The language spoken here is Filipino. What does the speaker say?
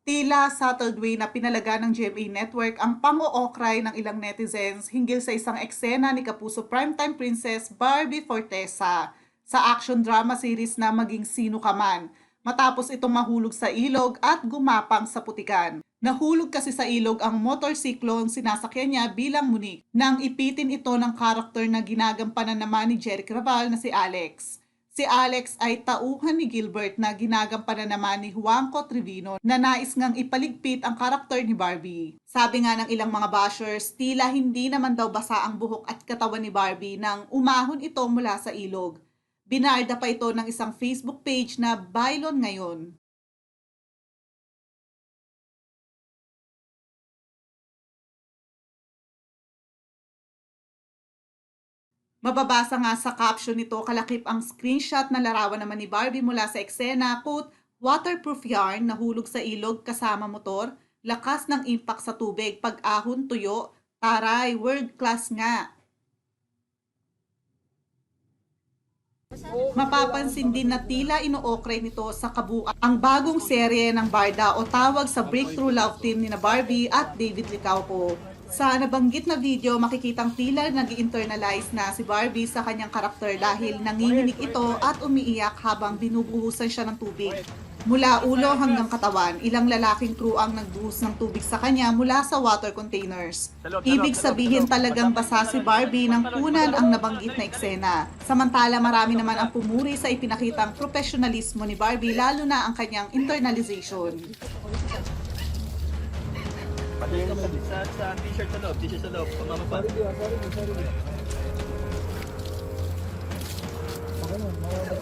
Tila subtle way na pinalaga ng GMA Network ang pang-ookray ng ilang netizens hinggil sa isang eksena ni Kapuso Primetime Princess Barbie Fortesa sa action drama series na Maging Sino Ka Man matapos itong mahulog sa ilog at gumapang sa putikan. Nahulog kasi sa ilog ang motorsiklong sinasakyan niya bilang munik nang ipitin ito ng karakter na ginagampanan naman ni Jerry Craval na si Alex. Si Alex ay tauhan ni Gilbert na ginagampanan naman ni Juanco Trevino na nais ngang ipaligpit ang karakter ni Barbie. Sabi nga ng ilang mga bashers, tila hindi naman daw basa ang buhok at katawan ni Barbie nang umahon ito mula sa ilog. Binarda pa ito ng isang Facebook page na Bailon ngayon. Mababasa nga sa caption nito kalakip ang screenshot na larawan naman ni Barbie mula sa eksena, quote, waterproof yarn na hulog sa ilog kasama motor, lakas ng impact sa tubig, pag-ahon tuyo, taray, world class nga. Mapapansin din na tila inookray nito sa kabuuan ang bagong serye ng Barda o tawag sa Breakthrough Love Team ni na Barbie at David Licauco. Sa nabanggit na video, makikitang tila nag internalize na si Barbie sa kanyang karakter dahil nanginginig ito at umiiyak habang binubuhusan siya ng tubig. Mula ulo hanggang katawan, ilang lalaking crew ang nagbuhos ng tubig sa kanya mula sa water containers. Ibig sabihin talagang basa si Barbie ng kunan ang nabanggit na eksena. Samantala marami naman ang pumuri sa ipinakitang profesionalismo ni Barbie lalo na ang kanyang internalization. Sa, sa t-shirt sa loob, t-shirt sa loob, pamama pa. Sorry, sorry, sorry. Okay,